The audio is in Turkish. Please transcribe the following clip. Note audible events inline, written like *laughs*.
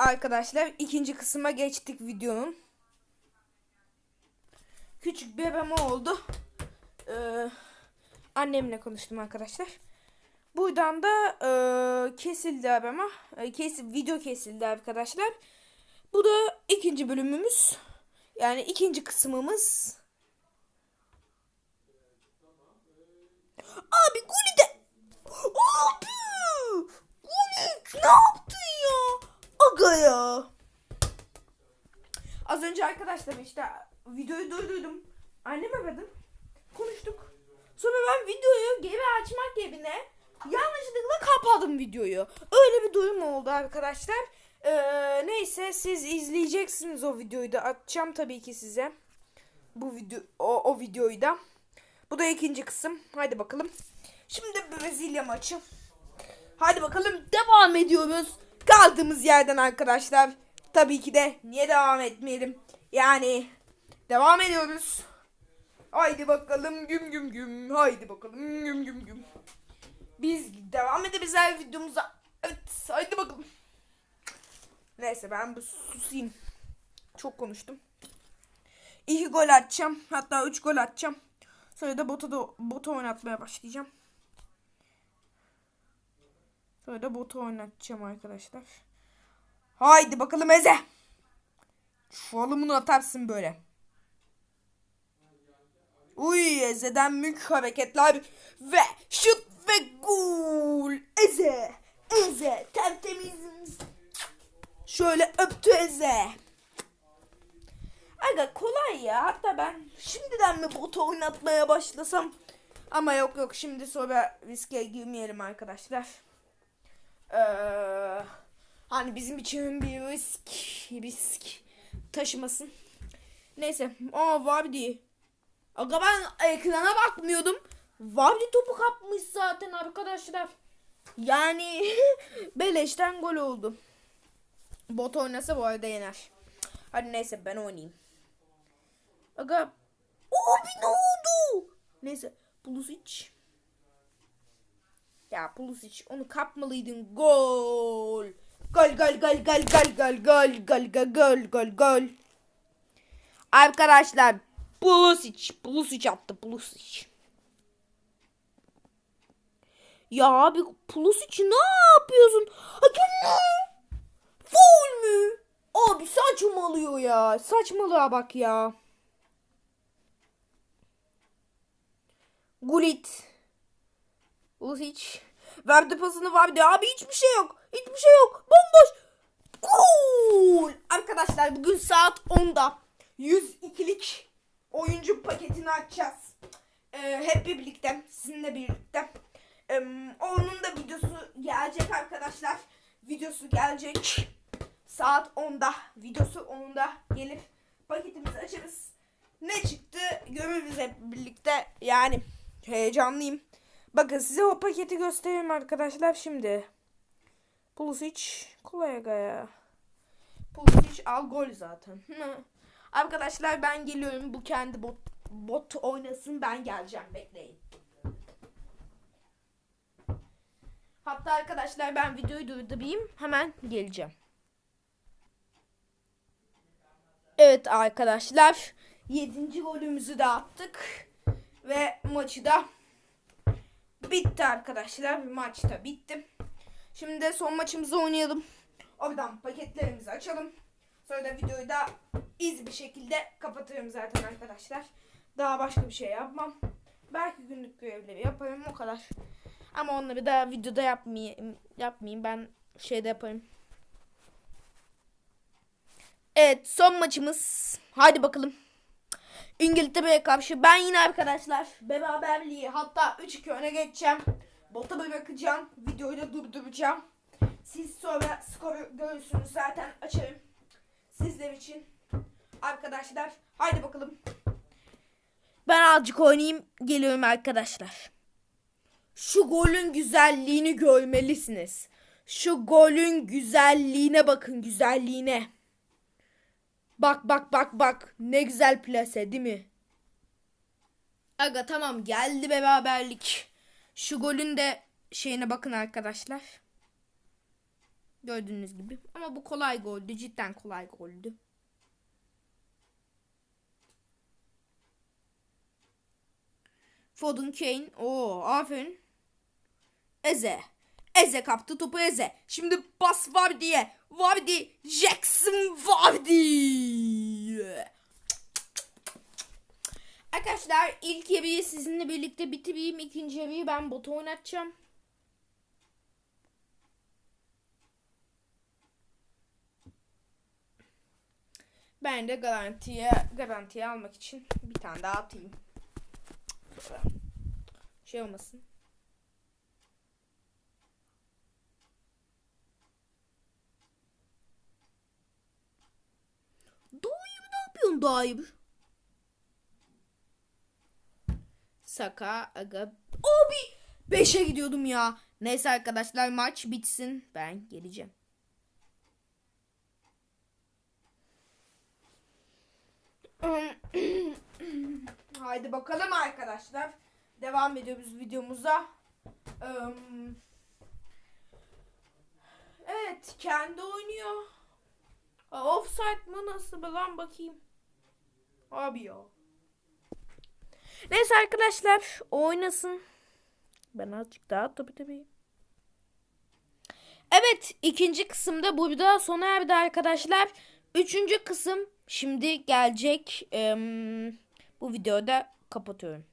arkadaşlar ikinci kısma geçtik videonun. Küçük bir oldu. Ee, annemle konuştum arkadaşlar. Buradan da e, kesildi abema. E, kesil, video kesildi arkadaşlar. Bu da ikinci bölümümüz. Yani ikinci kısmımız. Abi Guli de... Abi! Guli ne yaptın ya? Aga ya. Az önce arkadaşlar işte videoyu durdurdum. Anneme aradım. Konuştuk. Sonra ben videoyu geri açmak yerine yanlışlıkla kapadım videoyu. Öyle bir durum oldu arkadaşlar. Ee, neyse siz izleyeceksiniz o videoyu da atacağım tabii ki size. Bu video o, o videoyu da. Bu da ikinci kısım. Haydi bakalım. Şimdi Brezilya maçı. Haydi bakalım devam ediyoruz. Kaldığımız yerden arkadaşlar. Tabii ki de niye devam etmeyelim? Yani devam ediyoruz. Haydi bakalım güm güm güm. Haydi bakalım güm güm güm. Biz devam ederiz her videomuza. Evet haydi bakalım. Neyse ben bu susayım. Çok konuştum. İki gol atacağım. Hatta üç gol atacağım. Sonra da botu da botu oynatmaya başlayacağım. Sonra da botu oynatacağım arkadaşlar. Haydi bakalım Eze. Şu alımını atarsın böyle. Uy Eze'den mük hareketler ve şut ve gol. Eze. Eze tertemiz. Şöyle öptü Eze. Aga kolay ya. Hatta ben şimdiden mi botu oynatmaya başlasam? Ama yok yok şimdi sonra riske girmeyelim arkadaşlar. Ee, hani bizim için bir risk risk taşımasın. Neyse. Aa Vardy. Aga ben ekrana bakmıyordum. Vardy topu kapmış zaten arkadaşlar. Yani *laughs* beleşten gol oldu. Bot oynasa bu arada yener. Hadi neyse ben oynayayım. Aga. Abi ne oldu? Neyse. Pulisic. Ya Pulisic onu kapmalıydın. Gol. Gol gol gol gol gol gol gol gol gol gol gol gol. Arkadaşlar Pulisic Pulisic attı Pulisic. Ya abi Pulisic ne yapıyorsun? Hakem Foul mü? Abi saçmalıyor ya. Saçmalığa bak ya. Gullit. Ulisic. Verdi pasını verdi. Abi hiçbir şey yok. Hiçbir şey yok. Bomboş. Gol. Arkadaşlar bugün saat 10'da 102'lik oyuncu paketini açacağız. Ee, hep birlikte. Sizinle birlikte. Ee, onun da videosu gelecek arkadaşlar. Videosu gelecek. Saat 10'da. Videosu 10'da gelip paketimizi açarız. Ne çıktı görürüz hep birlikte. Yani heyecanlıyım. Bakın size o paketi göstereyim arkadaşlar şimdi. Pulisic kolay aga ya. Pulisic al gol zaten. *laughs* arkadaşlar ben geliyorum. Bu kendi bot, bot oynasın ben geleceğim bekleyin. Hatta arkadaşlar ben videoyu durdurayım. Hemen geleceğim. Evet arkadaşlar. 7. golümüzü de attık. Ve maçı da bitti arkadaşlar. Maç da bitti. Şimdi son maçımızı oynayalım. Oradan paketlerimizi açalım. Sonra da videoyu da iz bir şekilde kapatırım zaten arkadaşlar. Daha başka bir şey yapmam. Belki günlük görevleri yaparım o kadar. Ama onları da videoda yapmayayım. Yapmayayım ben şeyde yaparım. Evet son maçımız. Hadi bakalım. İngiltere'ye karşı ben yine arkadaşlar beraberliği hatta 3-2 öne geçeceğim. Bota bırakacağım. Videoyu da durduracağım. Siz sonra skoru görürsünüz zaten açarım. Sizler için. Arkadaşlar haydi bakalım. Ben azıcık oynayayım geliyorum arkadaşlar. Şu golün güzelliğini görmelisiniz. Şu golün güzelliğine bakın güzelliğine. Bak bak bak bak. Ne güzel plase değil mi? Aga tamam geldi beraberlik. Şu golün de şeyine bakın arkadaşlar. Gördüğünüz gibi. Ama bu kolay goldü. Cidden kolay goldü. Foden Kane. Oo aferin. Eze. Eze kaptı topu Eze. Şimdi bas Vardy'ye. Vardy. Jackson Vardy. Arkadaşlar ilk yarıyı sizinle birlikte bitireyim. İkinci yarıyı ben bota oynatacağım. Ben de garantiye garantiye almak için bir tane daha atayım. Şey olmasın. Dayım ne yapıyorsun dayım? Saka aga. Abi 5'e gidiyordum ya. Neyse arkadaşlar maç bitsin. Ben geleceğim. *clears throat* Haydi bakalım arkadaşlar. Devam ediyoruz videomuza. Evet kendi oynuyor. Offside mı nasıl bir lan bakayım. Abi ya. Neyse arkadaşlar oynasın. Ben azıcık daha tabii tabii. Evet ikinci kısımda burada sona erdi arkadaşlar. Üçüncü kısım şimdi gelecek. Em, bu videoda kapatıyorum.